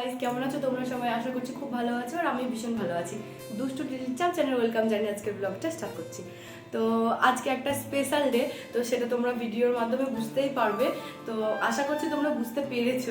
Guys কেমন আছো? তোমরা সবাই আশা করছি খুব ভালো আছো আর আমি ভীষণ ভালো আছি। দুষ্টু চাপ চ্যানেল ওয়েলকাম জানি আজকের ব্লগটা স্টার্ট করছি। তো আজকে একটা স্পেশাল ডে তো সেটা তোমরা ভিডিওর মাধ্যমে বুঝতেই পারবে। তো আশা করছি তোমরা বুঝতে পেরেছ।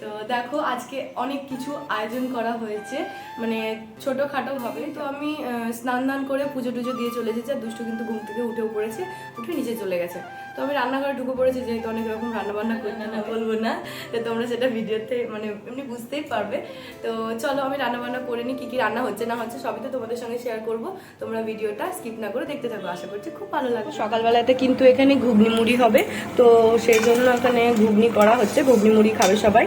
তো দেখো, আজকে অনেক কিছু আয়োজন করা হয়েছে। মানে ছোটোখাটো ভাবে। তো আমি স্নান দান করে পুজো টুজো দিয়ে চলে এসেছি আর দুষ্টু কিন্তু ঘুম থেকে উঠেও পড়েছে, উঠে নিচে চলে গেছে। তো আমি রান্নাঘরে ঢুকে পড়েছি, যেহেতু অনেক রকম রান্নাবান্না করি না বলব না, তো তোমরা সেটা ভিডিওতে মানে এমনি বুঝতেই পারবে। তো চলো আমি রান্নাবান্না করে নিই, কী কী রান্না হচ্ছে না হচ্ছে সবই তো তোমাদের সঙ্গে শেয়ার করব। তোমরা ভিডিওটা স্কিপ না করে দেখতে থাকো, আশা করছি খুব ভালো লাগবে। সকালবেলাতে কিন্তু এখানে ঘুগনি মুড়ি হবে, তো সেই জন্য এখানে ঘুগনি করা হচ্ছে, ঘুগনি মুড়ি খাবে সবাই।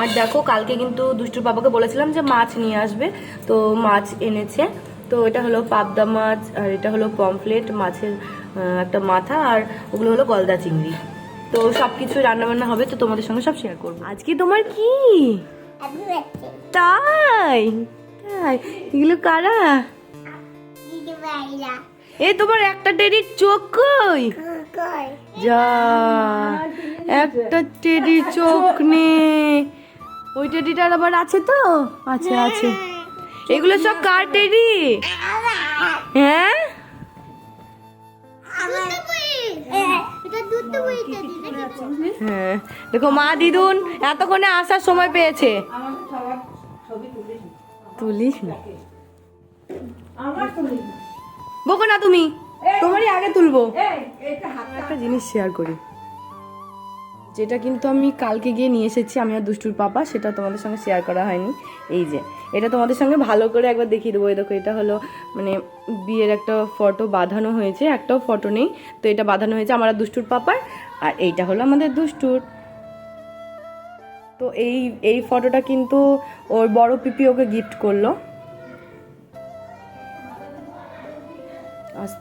আর দেখো, কালকে কিন্তু দুষ্টুর বাবাকে বলেছিলাম যে মাছ নিয়ে আসবে, তো মাছ এনেছে। তো এটা হলো পাবদা মাছ, আর এটা হলো পমফ্লেট, মাছের একটা মাথা, আর ওগুলো হলো গলদা চিংড়ি। তো সব কিছু রান্নাবান্না হবে, তো তোমাদের সঙ্গে সব শেয়ার করব। আজকে তোমার কি? তাই? তাই। এগুলো কারা? এ, তোমার একটা টেডির চোখ কই? যা, একটা টেডি চোখ নেই ওই টেডিটার আবার আছে তো? আছে আছে। এগুলো সব কার হ্যাঁ? হ্যাঁ। দেখো মা দিদুন এতক্ষণে আসার সময় পেয়েছে। তুলিস না। বকো না তুমি। তোমারই আগে তুলবো। একটা জিনিস শেয়ার করি। যেটা কিন্তু আমি কালকে গিয়ে নিয়ে এসেছি, আমি আর দুষ্টুর পাপা, সেটা তোমাদের সঙ্গে শেয়ার করা হয়নি। এই যে এটা তোমাদের সঙ্গে ভালো করে একবার দেখিয়ে দেবো। দেখো, এটা হলো মানে বিয়ের একটা ফটো বাঁধানো হয়েছে, একটাও ফটো নেই। তো এটা বাঁধানো হয়েছে আমার দুষ্টুর পাপার, আর এইটা হলো আমাদের দুষ্টুর। তো এই এই ফটোটা কিন্তু ওর বড় পিপি ওকে গিফট করল।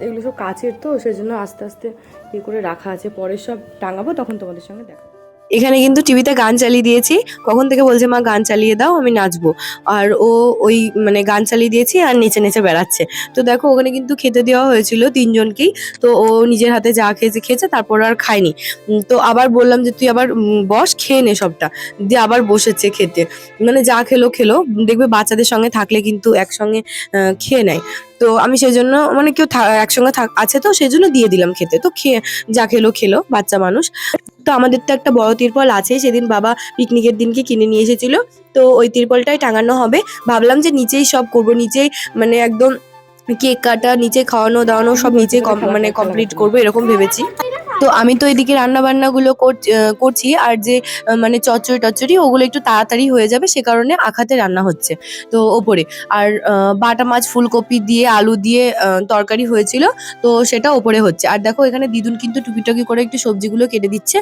এগুলো সব কাচের তো, সেজন্য আস্তে আস্তে ইয়ে করে রাখা আছে। পরে সব টাঙাবো, তখন তোমাদের সঙ্গে দেখা এখানে কিন্তু টিভিতে গান চালিয়ে দিয়েছি। কখন থেকে বলছে, মা, গান চালিয়ে দাও, আমি নাচবো। আর ও ওই মানে গান চালিয়ে দিয়েছি আর নেচে নেচে বেড়াচ্ছে। তো দেখো, ওখানে কিন্তু খেতে দেওয়া হয়েছিল তিনজনকেই। তো ও নিজের হাতে যা খেয়েছে খেয়েছে, তারপর আর খায়নি। তো আবার বললাম যে, তুই আবার বস, খেয়ে নে সবটা। দিয়ে আবার বসেছে খেতে। মানে যা খেলো খেলো। দেখবে বাচ্চাদের সঙ্গে থাকলে কিন্তু একসঙ্গে খেয়ে নেয়। তো আমি সেই জন্য মানে কেউ একসঙ্গে আছে তো সেই জন্য দিয়ে দিলাম খেতে। তো খেয়ে যা খেলো খেলো, বাচ্চা মানুষ। তো আমাদের তো একটা বড় তিরপল আছে সেদিন বাবা পিকনিকের দিনকে কিনে নিয়ে এসেছিল। তো ওই তিরপলটাই টাঙানো হবে। ভাবলাম যে নিচেই সব করব। নিচেই মানে একদম কেক কাটা, নিচে খাওয়ানো, দাওয়ানো সব নিচে মানে কমপ্লিট করব, এরকম ভেবেছি। তো আমি তো এদিকে রান্না বান্নাগুলো কর- করছি আর যে মানে চচ্চড়ি টচ্চড়ি, ওগুলো একটু তাড়াতাড়ি হয়ে যাবে, সে কারণে আখাতে রান্না হচ্ছে। তো ওপরে, আর বাটা মাছ, ফুলকপি দিয়ে, আলু দিয়ে তরকারি হয়েছিল, তো সেটা ওপরে হচ্ছে। আর দেখো, এখানে দিদুন কিন্তু টুকিটাকি করে একটু সবজিগুলো কেটে দিচ্ছে।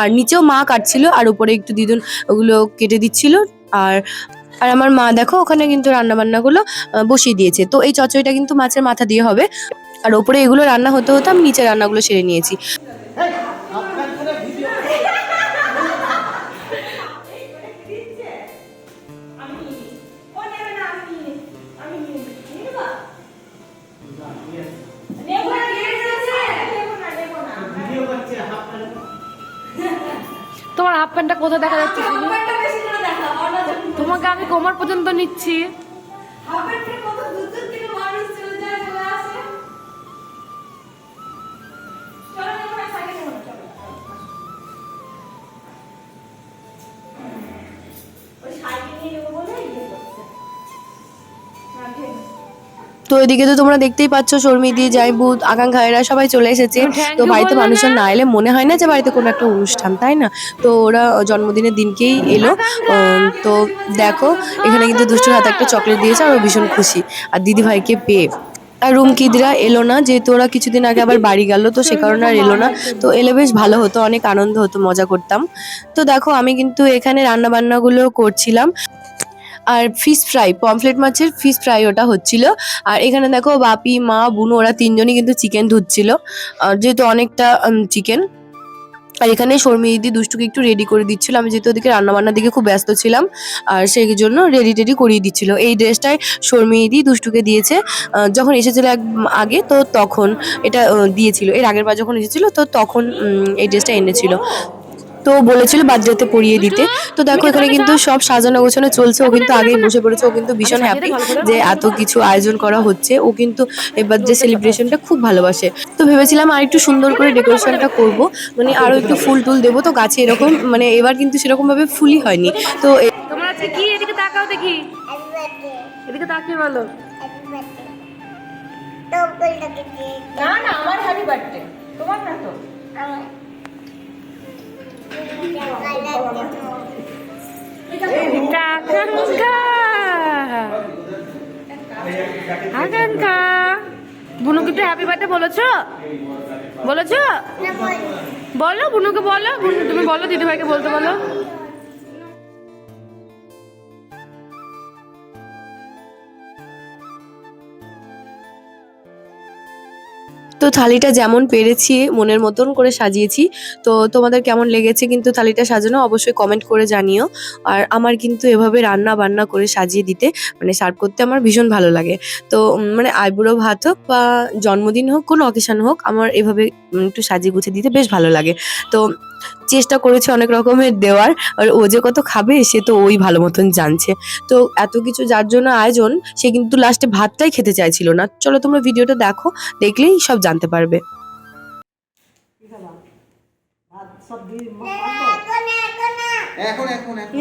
আর নিচেও মা কাটছিল, আর উপরে একটু দিদুন ওগুলো কেটে দিচ্ছিল। আর আর আমার মা দেখো, ওখানে কিন্তু রান্না বান্নাগুলো বসিয়ে দিয়েছে। তো এই চচ্চড়িটা কিন্তু মাছের মাথা দিয়ে হবে। আর ওপরে এগুলো রান্না হতে হতে আমি নিচে রান্নাগুলো সেরে নিয়েছি। তোমার হাফ প্যান্টটা কোথায় দেখা যাচ্ছে তোমাকে আমি কোমর পর্যন্ত নিচ্ছি। তো এদিকে তো তোমরা দেখতেই পাচ্ছ শর্মি দিয়ে জাইবুদ আকাঙ্ক্ষা এরা সবাই চলে এসেছে। তো বাড়িতে মানুষজন না? এলে মনে হয় না যে বাড়িতে কোনো একটা অনুষ্ঠান তাই না? তো ওরা জন্মদিনের দিনকেই এলো। তো দেখো এখানে কিন্তু দুষ্টুর হাতে একটা চকলেট দিয়েছে আর ও ভীষণ খুশি। আর দিদি ভাইকে পেয়ে। আর রুমকিদরা এলো না যেহেতু ওরা কিছুদিন আগে আবার বাড়ি গেল তো সে কারণে আর এলো না। তো এলে বেশ ভালো হতো অনেক আনন্দ হতো মজা করতাম। তো দেখো আমি কিন্তু এখানে রান্না বান্নাগুলো করছিলাম। আর ফিশ ফ্রাই পমফ্লেট মাছের ফিশ ফ্রাই ওটা হচ্ছিল। আর এখানে দেখো বাপি, মা, বুনু, ওরা তিনজনই কিন্তু চিকেন ধুচ্ছিল। যেহেতু অনেকটা চিকেন আর এখানে শর্মি দিদি দুষ্টুকে একটু রেডি করে দিচ্ছিল। আমি যেহেতু ওদিকে রান্নাবান্নার দিকে খুব ব্যস্ত ছিলাম, আর সেই জন্য রেডি টেডি করিয়ে দিচ্ছিল। এই ড্রেসটাই শর্মি দিদি দুষ্টুকে দিয়েছে। যখন এসেছিল এক, আগে, তো তখন এটা দিয়েছিল। এর আগের বার যখন এসেছিল, তো তখন এই ড্রেসটা এনেছিল। তো বলেছিল বার্থডেতে পরিয়ে দিতে। তো দেখো এখানে কিন্তু সব সাজানো গোছানো চলছে। ও কিন্তু আগেই বসে পড়েছে। ও কিন্তু ভীষণ হ্যাপি যে এত কিছু আয়োজন করা হচ্ছে। ও কিন্তু এই বার্থডে সেলিব্রেশনটা খুব ভালোবাসে। তো ভেবেছিলাম আর একটু সুন্দর করে ডেকোরেশনটা করব। মানে আরও একটু ফুল টুল দেবো। তো গাছে এরকম মানে এবার কিন্তু সেরকম ভাবে ফুলই হয়নি। তো তোমার আজকে কি? এদিকে তাকাও দেখি। এদিকে তাকিয়ে বলো। না না আমার হ্যাপি বার্থডে তোমার না তো আকাঙ্ক্ষা আকাঙ্ক্ষা বুনুকে একটু হ্যাপি বার্থডে বলেছ? বলেছ? বলো বুনুকে বলো। বুনু তুমি বলো দিদিভাইকে বলতে বলো। তো থালিটা যেমন পেরেছি, মনের মতন করে সাজিয়েছি। তো তোমাদের কেমন লেগেছে কিন্তু থালিটা সাজানো অবশ্যই কমেন্ট করে জানিও। আর আমার কিন্তু এভাবে রান্না বান্না করে সাজিয়ে দিতে মানে সার্ভ করতে আমার ভীষণ ভালো লাগে। তো মানে আইবুড়ো ভাত হোক বা জন্মদিন হোক, কোনো অকেশান হোক, আমার এভাবে একটু সাজিয়ে গুছিয়ে দিতে বেশ ভালো লাগে। তো চেষ্টা করেছে অনেক রকমের দেওয়ার আর ও যে কত খাবে সে তো ওই ভালো মতন জানছে। তো এত কিছু যার জন্য আয়োজন সে কিন্তু লাস্টে ভাতটাই খেতে চাইছিল না। চলো তোমরা ভিডিওটা দেখো দেখলেই সব জানতে পারবে। এখন এখন এখন।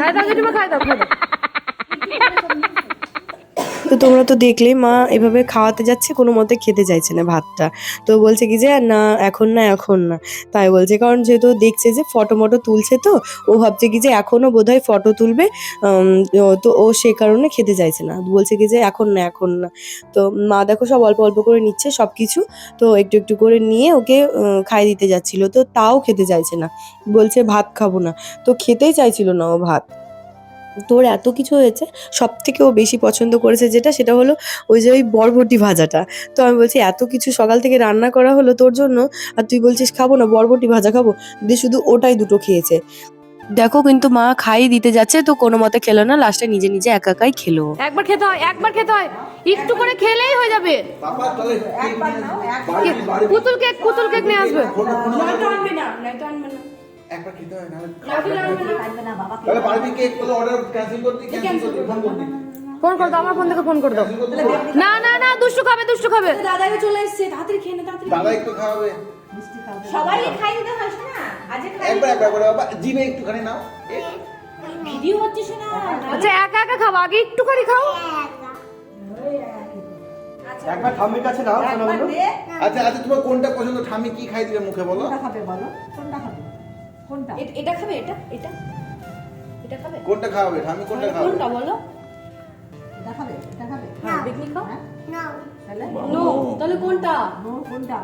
খাই দাও দিদিমা খাই দাও খাই দাও। তো তোমরা তো দেখলে মা এভাবে খাওয়াতে যাচ্ছে, কোনো মতে খেতে চাইছে না ভাতটা। তো বলছে কি যে, না, এখন না এখন না। তাই বলছে, কারণ যেহেতু দেখছে যে ফটো মটো তুলছে তো, ও ভাবছে কি যে এখনও বোধহয় ফটো তুলবে তো ও সে কারণে খেতে চাইছে না। বলছে কি যে, এখন না এখন না। তো মা দেখো সব অল্প অল্প করে নিচ্ছে সব কিছু তো একটু একটু করে নিয়ে ওকে খাই দিতে যাচ্ছিল। তো তাও খেতে চাইছে না। বলছে, ভাত খাব না। তো খেতেই চাইছিল না ও ভাত। তোর এত কিছু হয়েছে সব থেকে ও বেশি পছন্দ করেছে যেটা সেটা হলো ওই যে ওই বরবটি ভাজাটা। তো আমি বলছি এত কিছু সকাল থেকে রান্না করা হলো তোর জন্য আর তুই বলছিস খাব না বরবটি ভাজা খাব। দিয়ে শুধু ওটাই দুটো খেয়েছে। দেখো কিন্তু মা খাই দিতে যাচ্ছে তো কোনো মতে খেলো না লাস্টে নিজে নিজে একা একাই খেলো। একবার খেতে হয় একবার খেতে হয় একটু করে খেলেই হয়ে যাবে। পুতুল কেক পুতুল কেক নিয়ে আসবে। একবার খেতে হয় নাহলে তাহলে বাড়ি কেক বলে অর্ডার ক্যান্সেল করতে ক্যান্সেল করতে ফোন করতে ফোন করে দাও আমার ফোন থেকে ফোন করে। দাও না না না দুষ্টু খাবে দুষ্টু খাবে। দাদাই চলে এসেছে তাড়াতাড়ি খেয়ে নে তাড়াতাড়ি দাদা একটু খাওয়াবে। সবাই খাই দিতে হয় না? আজ খাই একবার একবার করে বাবা জিভে একটুখানি নাও। ভিডিও হচ্ছে শোনা। আচ্ছা একা একা খাও আগে একটুখানি খাও। একবার ঠাম্মির কাছে নাও শোনো বলো আচ্ছা আচ্ছা তোমার কোনটা পছন্দ? ঠামি কি খাই দিবে মুখে বলো। খাবে বলো? কোনটা খাবে? কোনটা? এটা খাবে এটা এটা। এটা খাবে? কোনটা খাবে আমি কোনটা খাব কোনটা বলো? এটা খাবে এটা খাবে। হ্যাঁ পিকনিক খাও। না তাহলে? নো তাহলে কোনটা? নো কোনটা?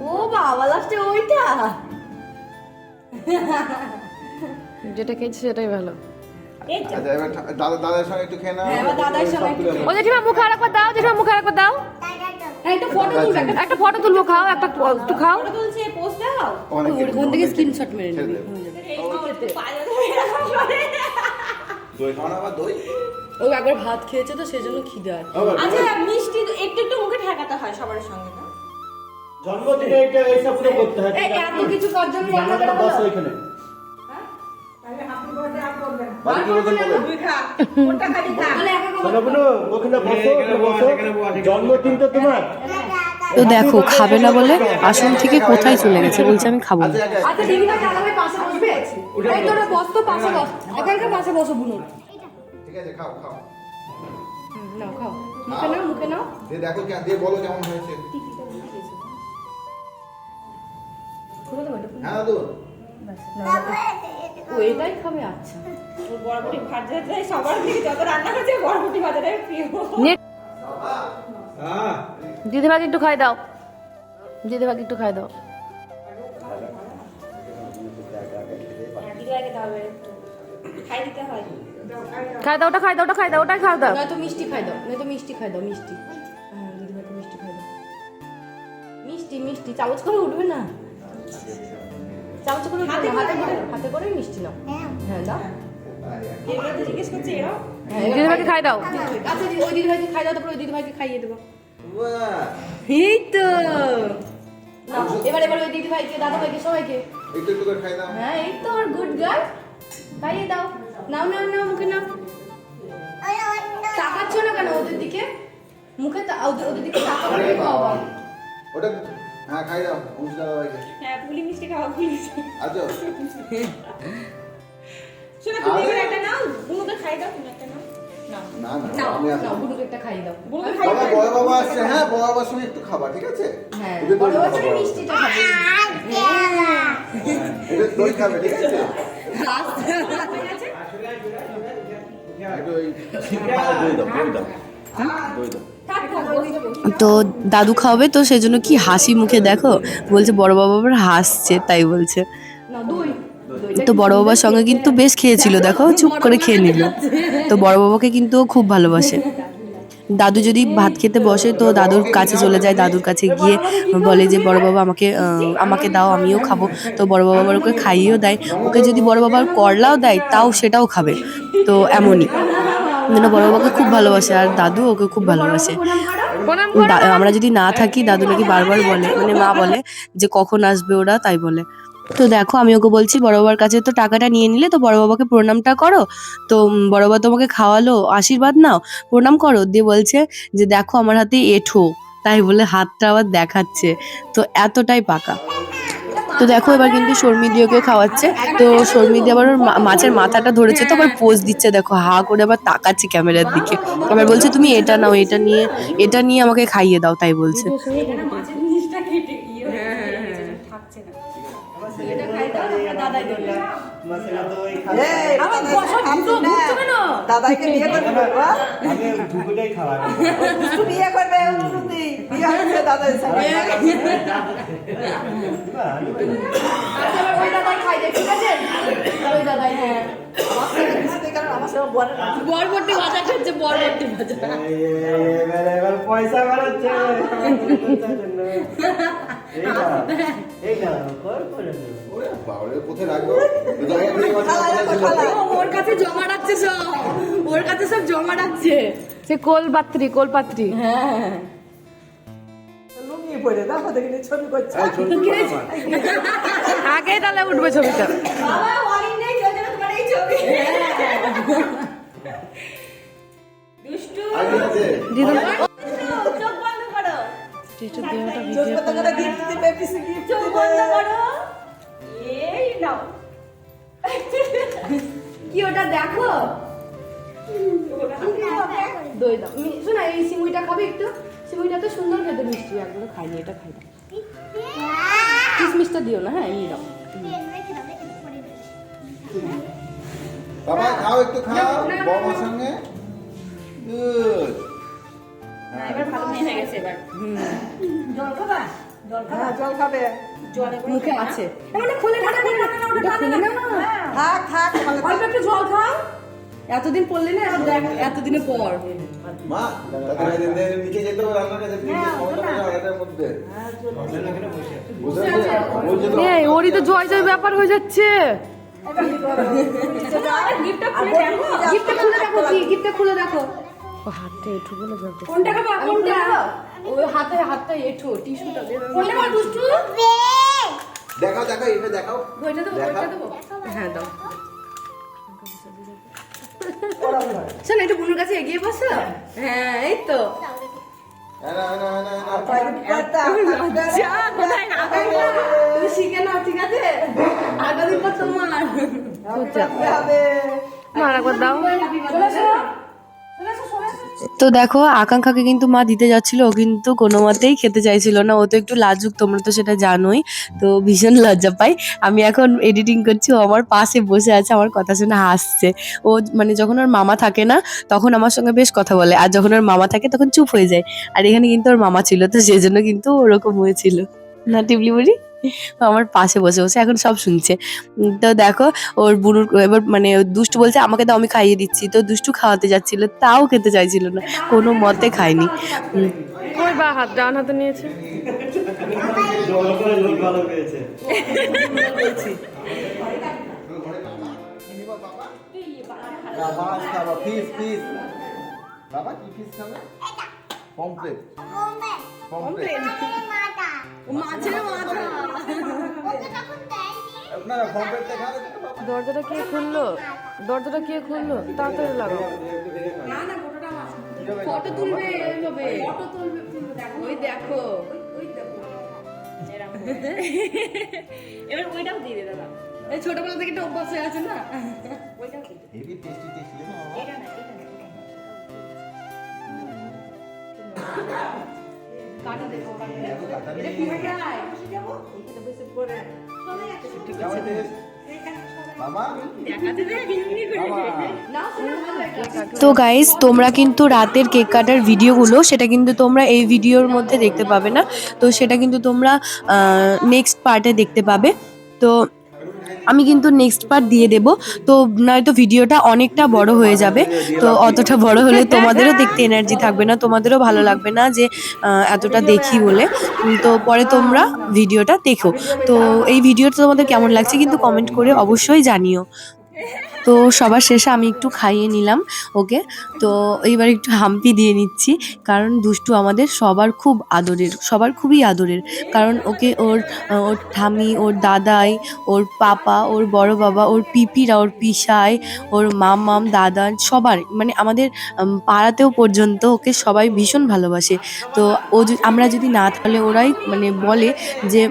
ও বাবা লাস্টে ওইটা। যেটা খেয়েছি সেটাই ভালো। দাদার সঙ্গে একটু খেয়ে নাও। দাদার সঙ্গে ও জেঠিমা মুখে আরেকবার দাও জেঠিমা মুখে আরেকবার দাও। একটা ফটো তুলবে একটা একটা ফটো তুলবো খাও একটা একটু খাও। তুলছে পোস্ট দাও অনেক থেকে স্ক্রিনশট মেরে নেবে। দই খাও না দই? ও একবার ভাত খেয়েছে তো সেজন্য খিদে আর আচ্ছা মিষ্টি একটু একটু মুখে ঠেকাতে হয় সবার সঙ্গে না জন্মদিনে এটা এইসব পুরো করতে হয়। এত কিছু করার জন্য রান্না করা জন্মদিন তো তোমার। তো দেখো খাবে না বলে আসন থেকে কোথায় চলে গেছে বলছে আমি খাব না। আচ্ছা আচ্ছা। আচ্ছা দিদিমা দাদাভাই পাশে বসবে? এই বস। পাশে বস। একা একা পাশে বসো বুনুর ঠিক আছে খাও খাও। নাও খাও। মুখে নাও মুখে দেখো হ্যাঁ ও এটাই খাবে আচ্ছা। ভাজাটাই সবার থেকে যত রান্না করছে বরবটি ভাজাটাই প্রিয়। দিদিভাইকে একটু খাই দাও। দিদিভাইকে একটু খাই দাও। দিদিভাইকে দাও একটু। খাই দিতে হয়। খাই দাও ওটা খাই দাও ওটা খাই দাও ওটাই খাই দাও। নয়তো মিষ্টি খাই দাও নয়তো মিষ্টি খাই দাও মিষ্টি। হ্যাঁ দিদিভাইকে মিষ্টি খাই দাও। মিষ্টি মিষ্টি চামচ করে উঠবে না। চামচ করে হাতে করে হাতে করে মিষ্টি নাও। হ্যাঁ। দাও। জিজ্ঞেস করছি এরা দিদিভাইকে খাই। দাও। আচ্ছা ওই দিদিভাইকে খাই দাও তারপর ওই দিদিভাইকে খাইয়ে দেবো। এই তো। নাও, এবার এবার ওই দিদিভাইকে দাদাভাইকে সবাইকে। একটু একটু করে খাই দাও। হ্যাঁ এই তো আর গুড গার্ল খাইয়ে দাও। নাও নাও নাও মুখে নাও। তাকাচ্ছ না কেন ওদের দিকে? মুখে তা- ওদের ওদের দিকে তাকাবে ওটা হ্যাঁ খাই দাও অংশীদার দাদাভাইকে হ্যাঁ পুলি মিষ্টি খাওয়া পুলি আছো শোনো তুমি একটা নাও বুনুকে খাই দাও তুমি একটা নাও। না না নাও আমি আসব বুনুকে একটা খাইয়ে দাও। বুনুকে খাই বাবা বড় বাবা আসছে হ্যাঁ বড় বাবার সঙ্গে একটু খাবার ঠিক আছে? হ্যাঁ বড় বাচ্চারা খাব। মিষ্টিটা খাবে। দই খাবে ঠিক আছে? একটু ওই দই দাও দই দাও দই দাও। তো দাদু খাওয়াবে, তো সেই জন্য কি হাসি মুখে দেখো, বলছে বড় বাবা হাসছে, তাই বলছে। তো বড় বাবার সঙ্গে কিন্তু বেশ খেয়েছিল, দেখো, চুপ করে খেয়ে নিল। তো বড় বাবাকে কিন্তু খুব ভালোবাসে। দাদু যদি ভাত খেতে বসে, তো দাদুর কাছে চলে যায়, দাদুর কাছে গিয়ে বলে যে, বড় বাবা আমাকে আমাকে দাও, আমিও খাব। তো বড় বাবা ওকে খাইয়েও দেয়। ওকে যদি বড় বাবার করলাও দেয়, তাও সেটাও খাবে। তো এমনই। মানে বড় বাবাকে খুব ভালোবাসে আর দাদু ওকে খুব ভালোবাসে। আমরা যদি না থাকি দাদু নাকি বারবার বলে মানে মা বলে যে কখন আসবে ওরা তাই বলে। তো দেখো আমি ওকে বলছি বড় বাবার কাছে তো টাকাটা নিয়ে নিলে তো বড় বাবাকে প্রণামটা করো। তো বড় বাবা তোমাকে খাওয়ালো আশীর্বাদ নাও প্রণাম করো। দিয়ে বলছে যে দেখো আমার হাতে এঠো। তাই বলে হাতটা আবার দেখাচ্ছে। তো এতটাই পাকা। তো দেখো এবার কিন্তু শর্মিদিওকে খাওয়াচ্ছে। তো শর্মিদি আবার ওর মাছের মাথাটা ধরেছে, তো আবার পোজ দিচ্ছে, দেখো হা করে আবার তাকাচ্ছে ক্যামেরার দিকে। আবার বলছে, তুমি এটা নাও, এটা নিয়ে এটা নিয়ে আমাকে খাইয়ে দাও, তাই বলছে। দাদাকে বিয়ে করবে বাবা। আমি দুপুরটাই খাওয়া দুষ্টু বিয়ে করবে অনুরুদ্ধি বিয়ে হচ্ছে দাদার সঙ্গে আচ্ছা ওই দাদাই খাই দে ঠিক আছে? ওই দাদাই হ্যাঁ বরবটি ভাজা খাচ্ছে বরবটি ভাজা। পয়সা বেরোচ্ছে ওরে কাছে জমা রাখছে সব ওর কাছে সব জমা রাখছে সে হ্যাঁ। আগে তাহলে উঠবে ছবিটা বাবা এই নাও। কি ওটা দেখো? দই দাও। শোনা এই সিমুইটা খাবে একটু? সিমুইটা তো সুন্দর খেতে মিষ্টি একগুলো খাইনি এটা খাই দাও। কিসমিসটা দিও না হ্যাঁ এমনি দাও বাবা খাও একটু খাও। বড়মার সঙ্গে? গুড। হ্যাঁ জল খাবে? মুখে আছে। খুলে ঢাকা খুলে ঢাকা না ওটা খুলে না থাক থাক অল্প একটু জল খাও। এতদিন পড়লি না দেখ এতদিনের পর। মা নিচে যেতে হবে রান্নার কাছে মধ্যে। ওরই তো জয় জয় ব্যাপার হয়ে যাচ্ছে। গিফটটা খুলে দেখো। গিফটটা খুলে দেখো গিফটটা খুলে দেখো। হাতে একটু বলে যাবে কোনটা খাব কোনটা ওই হাতে হাতটা এঠো টিস্যুটা দে কোনটা খাব দুষ্টু দেখাও দেখাও এটা দেখাও ওইটা দেবো। ওইটা দেবো হ্যাঁ দাও শোন একটু বুনুর কাছে এগিয়ে বসো হ্যাঁ এই তো শিখে নাও ঠিক আছে আগামী পর তোমার মার দাও তো দেখো, আকাঙ্ক্ষাকে কিন্তু মা দিতে যাচ্ছিল, ও কিন্তু কোনো মতেই খেতে চাইছিল না। ও তো একটু লাজুক, তোমরা তো সেটা জানোই। তো ভীষণ লজ্জা পাই। আমি এখন এডিটিং করছি, ও আমার পাশে বসে আছে, আমার কথা শুনে হাসছে। ও মানে যখন ওর মামা থাকে না, তখন আমার সঙ্গে বেশ কথা বলে। আর যখন ওর মামা থাকে, তখন চুপ হয়ে যায়। আর এখানে কিন্তু ওর মামা ছিল, তো সেই জন্য কিন্তু ওরকম হয়েছিল। না, টিবলি বুড়ি? ও আমার পাশে বসে বসে এখন সব শুনছে। তো দেখো ওর বুনুর এবার মানে দুষ্টু বলছে আমাকে তো আমি খাইয়ে দিচ্ছি। তো দুষ্টু খাওয়াতে যাচ্ছিল তাও খেতে চাইছিল না। কোনো মতে খায়নি। উম, ওই বা হাত ডান হাতে নিয়েছে? বাবা কি ফিস খাবে? পমফ্রেট পমফ্রেট মাছের দরজাটা কে খুললো? দরজাটা কে খুললো? তাড়াতাড়ি লাগাও। ফটো তুলবে ফটো তুলবে ওই দেখো। এবার ওইটাও দিয়ে দে দাদা। এই ছোটবেলা থেকে একটা অভ্যাস হয়ে আছে না? হেভি টেস্টি টেস্টি না। তো গাইজ তোমরা কিন্তু রাতের কেক কাটার ভিডিওগুলো সেটা কিন্তু তোমরা এই ভিডিওর মধ্যে দেখতে পাবে না। তো সেটা কিন্তু তোমরা নেক্সট পার্টে দেখতে পাবে। তো আমি কিন্তু নেক্সট পার্ট দিয়ে দেব। তো নয়তো ভিডিওটা অনেকটা বড় হয়ে যাবে। তো অতটা বড় হলে তোমাদেরও দেখতে এনার্জি থাকবে না, তোমাদেরও ভালো লাগবে না যে এতটা দেখি বলে। তো পরে তোমরা ভিডিওটা দেখো। তো এই ভিডিওটা তোমাদের কেমন লাগছে কিন্তু কমেন্ট করে অবশ্যই জানিও। তো সবার শেষে আমি একটু খাইয়ে নিলাম ওকে। তো এইবার একটু হাম্পি দিয়ে নিচ্ছি, কারণ দুষ্টু আমাদের সবার খুব আদরের, সবার খুবই আদরের। কারণ ওকে ওর ওর ঠামি ওর দাদাই, ওর পাপা, ওর বড় বাবা, ওর পিপিরা, ওর পিসাই, ওর মামাম দাদা, সবার মানে আমাদের পাড়াতেও পর্যন্ত ওকে সবাই ভীষণ ভালোবাসে। তো ও আমরা যদি না তাহলে ওরাই মানে বলে যে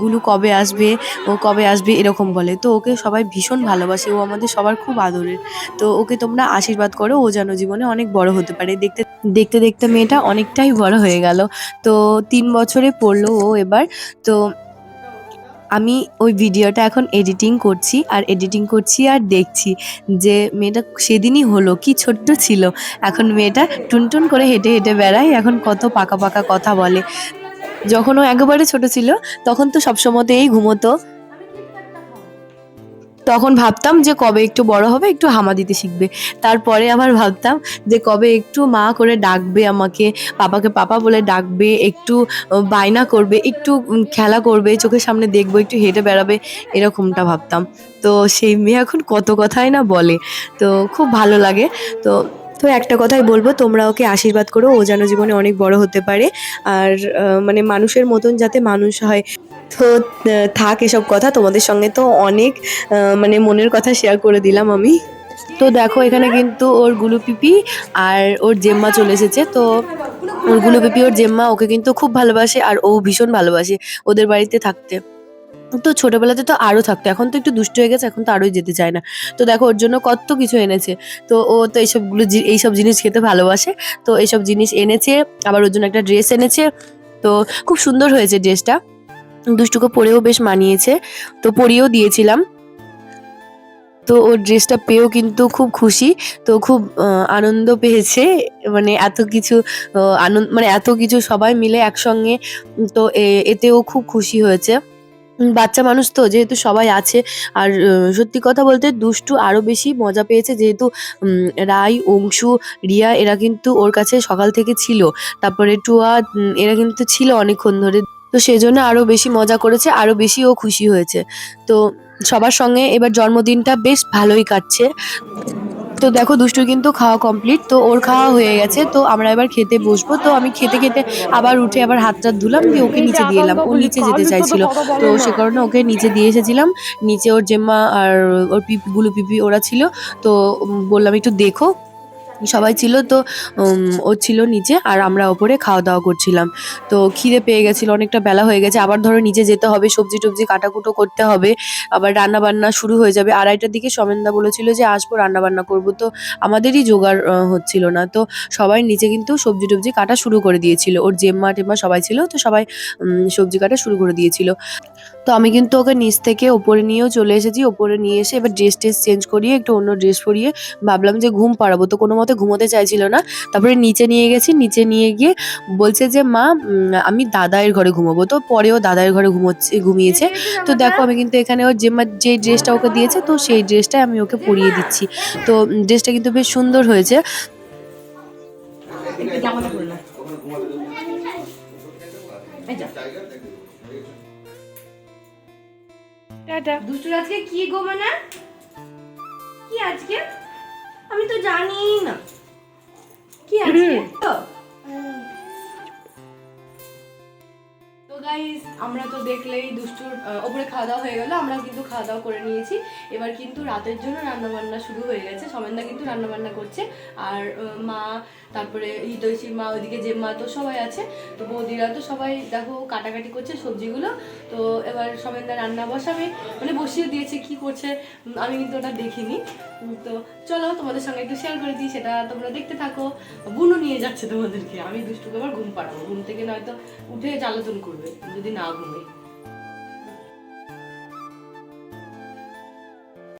গুলু কবে আসবে, ও কবে আসবে এরকম বলে। তো ওকে সবাই ভীষণ ভালোবাসে, ও আমাদের সবার খুব আদরের। তো ওকে তোমরা আশীর্বাদ করো, ও যেন জীবনে অনেক বড় হতে পারে। দেখতে দেখতে দেখতে মেয়েটা অনেকটাই বড় হয়ে গেল। তো তিন বছরে পড়ল ও এবার। তো আমি ওই ভিডিওটা এখন এডিটিং করছি, আর এডিটিং করছি আর দেখছি যে মেয়েটা সেদিনই হলো, কি ছোট্ট ছিল। এখন মেয়েটা টুনটুন করে হেঁটে হেঁটে বেড়ায়, এখন কত পাকা পাকা কথা বলে। যখন ও একেবারে ছোট ছিল, তখন তো সবসময়তেই ঘুমোতো। তখন ভাবতাম যে কবে একটু বড় হবে, একটু হামা দিতে শিখবে। তারপরে আবার ভাবতাম যে কবে একটু মা করে ডাকবে আমাকে, পাপাকে পাপা বলে ডাকবে, একটু বায়না করবে, একটু খেলা করবে, চোখের সামনে দেখব, একটু হেঁটে বেড়াবে, এরকমটা ভাবতাম। তো সেই মেয়ে এখন কত কথাই না বলে। তো খুব ভালো লাগে। তো তো একটা কথাই বলব, তোমরা ওকে আশীর্বাদ করো, ও যেন জীবনে অনেক বড় হতে পারে। আর মানে মানুষের মতন যাতে মানুষ হয়। তো থাক এসব কথা, তোমাদের সঙ্গে তো অনেক মানে মনের কথা শেয়ার করে দিলাম আমি। তো দেখো, এখানে কিন্তু ওর গুলু পিপি আর ওর জেম্মা চলে এসেছে। তো ওর গুলু পিপি, ওর জেম্মা ওকে কিন্তু খুব ভালোবাসে আর ও ভীষণ ভালোবাসে ওদের বাড়িতে থাকতে। তো ছোটবেলাতে তো আরও থাকতো, এখন তো একটু দুষ্ট হয়ে গেছে, এখন তো আরোই যেতে চায় না। তো দেখো, ওর জন্য কত কিছু এনেছে। তো ও তো এইসবগুলো এইসব জিনিস খেতে ভালোবাসে। তো এইসব জিনিস এনেছে, আবার ওর জন্য একটা ড্রেস এনেছে। তো খুব সুন্দর হয়েছে ড্রেসটা। দুষ্টুকে পরেও বেশ মানিয়েছে। তো পরিয়েও দিয়েছিলাম। তো ওর ড্রেসটা পেয়েও কিন্তু খুব খুশি। তো খুব আনন্দ পেয়েছে। মানে এত কিছু আনন্দ মানে এত কিছু সবাই মিলে একসঙ্গে, তো এতেও খুব খুশি হয়েছে। বাচ্চা মানুষ তো যেহেতু সবাই আছে। আর সত্যি কথা বলতে দুষ্টু আরও বেশি মজা পেয়েছে যেহেতু রাই, অংশু, রিয়া এরা কিন্তু ওর কাছে সকাল থেকে ছিল। তারপরে টুয়া এরা কিন্তু ছিল অনেকক্ষণ ধরে। তো সেজন্য আরও বেশি মজা করেছে আরও বেশি ও খুশি হয়েছে। তো সবার সঙ্গে এবার জন্মদিনটা বেশ ভালোই কাটছে। তো দেখো দুষ্টুর কিন্তু খাওয়া কমপ্লিট তো ওর খাওয়া হয়ে গেছে তো আমরা এবার খেতে বসবো। তো আমি খেতে খেতে আবার উঠে আবার হাত টাত ধুলাম দিয়ে ওকে নিচে দিয়ে এলাম। ও নিচে যেতে চাইছিল। তো সে কারণে ওকে নিচে দিয়ে এসেছিলাম। নিচে ওর জেম্মা আর ওর পিপি গুলো পিপি ওরা ছিল। তো বললাম একটু দেখো সবাই ছিল তো ও ছিল নিচে আর আমরা ওপরে খাওয়া দাওয়া করছিলাম। তো খিদে পেয়ে গেছিল, অনেকটা বেলা হয়ে গেছে। আবার ধরো নিচে যেতে হবে, সবজি টবজি কাটাকুটো করতে হবে, আবার রান্না বান্না শুরু হয়ে যাবে। আড়াইটার দিকে সমেনদা বলেছিল যে, আসব রান্না বান্না করব। তো আমাদেরই জোগাড় হচ্ছিল না। তো সবাই নিচে কিন্তু সবজি টবজি কাটা শুরু করে দিয়েছিল। ওর জেম্মা টেম্মা সবাই ছিল, তো সবাই সবজি কাটা শুরু করে দিয়েছিল। তো আমি কিন্তু ওকে নিচ থেকে ওপরে নিয়েও চলে এসেছি। ওপরে নিয়ে এসে এবার ড্রেস টেস চেঞ্জ করিয়ে, একটু অন্য ড্রেস পরিয়ে ভাবলাম যে, ঘুম পাড়াবো। তো কোনো মতে ঘুমোতে চাইছিল না। তারপরে নিচে নিয়ে গেছি, নিচে নিয়ে গিয়ে বলছে যে, মা আমি দাদায়ের ঘরে ঘুমাবো। তো পরেও দাদায়ের ঘরে ঘুমোচ্ছে, ঘুমিয়েছে। তো দেখো, আমি কিন্তু এখানে ওর যে যে ড্রেসটা ওকে দিয়েছে, তো সেই ড্রেসটাই আমি ওকে পরিয়ে দিচ্ছি। তো ড্রেসটা কিন্তু বেশ সুন্দর হয়েছে। দুষ্টুর আজকে কি গো মানে? কি আজকে? আমি তো জানি না। কি আছে? তো গাইস আমরা তো দেখলেই দুষ্টুর ওপরে খাওয়া দাওয়া হয়ে গেল আমরা কিন্তু খাওয়া দাওয়া করে নিয়েছি। এবার কিন্তু রাতের জন্য রান্নাবান্না শুরু হয়ে গেছে। সমেন্দা কিন্তু রান্নাবান্না করছে। আর মা তারপরে হিতৈষী মা, ওইদিকে যে মা তো সবাই আছে, তো বৌদিরা তো সবাই দেখো কাটাকাটি করছে সবজিগুলো, তো এবার সমেন্দা রান্না বসাবে মানে বসিয়ে দিয়েছে কি করছে আমি কিন্তু ওটা দেখিনি। তো চলো তোমাদের সঙ্গে একটু শেয়ার করে দিই, সেটা তোমরা দেখতে থাকো। বুনু নিয়ে যাচ্ছে তোমাদেরকে, আমি দুষ্টুকে আবার ঘুম পাড়াবো, ঘুম থেকে নয়তো উঠে জ্বালাতন করবে, যদি না ঘুমে